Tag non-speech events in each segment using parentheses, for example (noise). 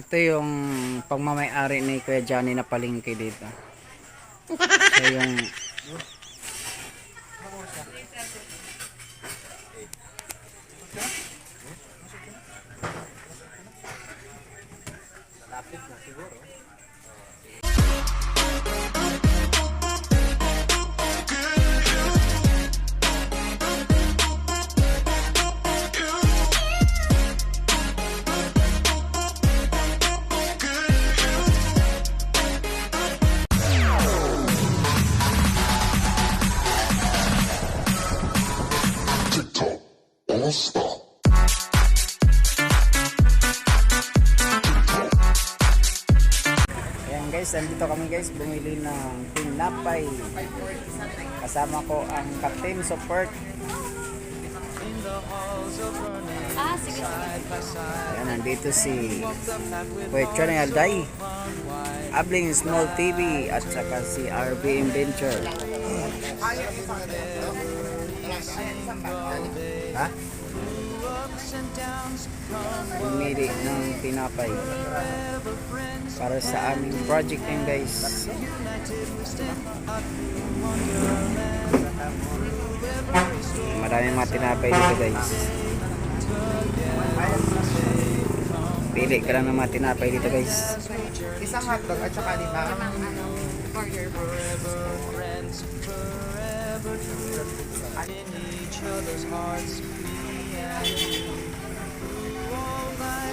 Ito yung pagmamayari ni Kuya Johnny na palengke dito. So yung TikTok, stop. Ayan guys, nandito kami guys, bumili ng tinapay. Kasama ko ang Captain Support. Ah, sige. Ayan, nandito si Kuya Johnny Alday. Abling Small TV at saka si RB Inventure. Ha? Bumili ng tinapay para sa aming project yun guys. Maraming mga tinapay dito guys. Pili ka lang ng mga tinapay dito guys. Isang hotdog at saka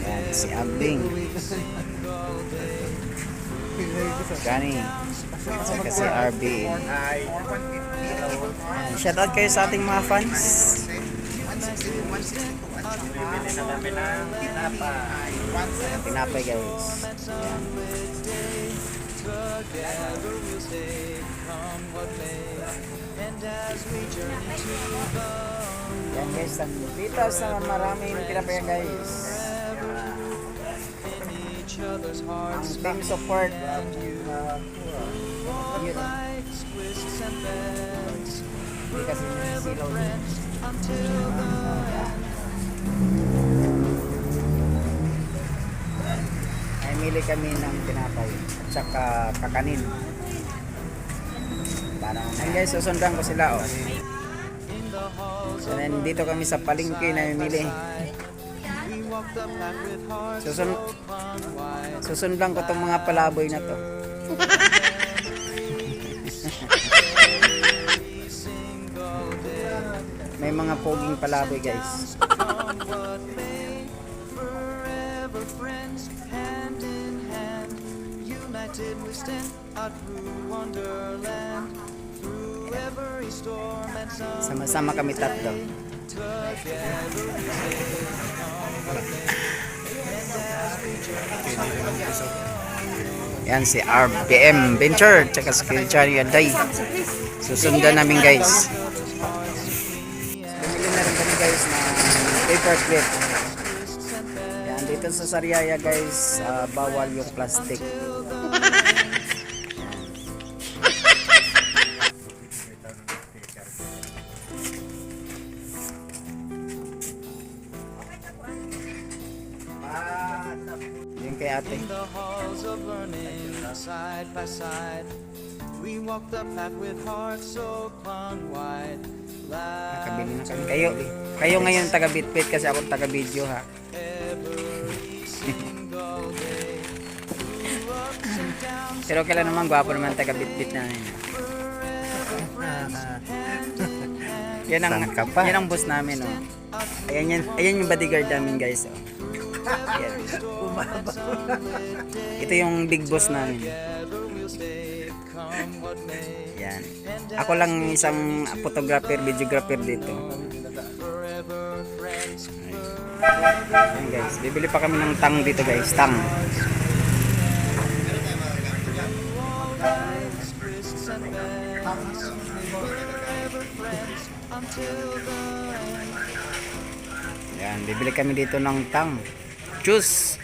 Ayan, si Abing. Gani. Saka si RB. Ay, 150. Shoutout kayo sa ating mga fans. 160, 162 at saka bibili na kami ng tinapay. 170. Tinapay guys. Ayan. Yan guys, dito sa maraming tinapay guys. Ang team support. Yun. Hindi kasi silaw dun. Ay, mili kami ng tinapay at saka kakanin. Parang, ayun guys, susundan ko sila oh. So then, dito kami sa palengke na mimili. Susun susundan ko tong mga palaboy na to. (laughs) May mga poging palaboy guys. Sama-sama kami tatlo. Yan si RBM Venture tsaka si Kichari Alday. Susundan namin guys. Bumili na rin kami guys ng paper clip. Yan dito sa Sariaya guys, ah, bawal yung plastic. Wide. Nakabili na kami. Kayo, kayo ngayon taga bitbit kasi ako taga video ha. Pero kailan naman gwapo naman taga bitbit na yun. yan ang yan ang boss namin oh. Ayan yan, ayan yung bodyguard namin guys oh. Ito yung big boss namin. Yan. Ako lang isang photographer, videographer dito. Ayan guys, bibili pa kami ng tang dito guys, tang. Ayan, bibili kami dito ng tang. Juice.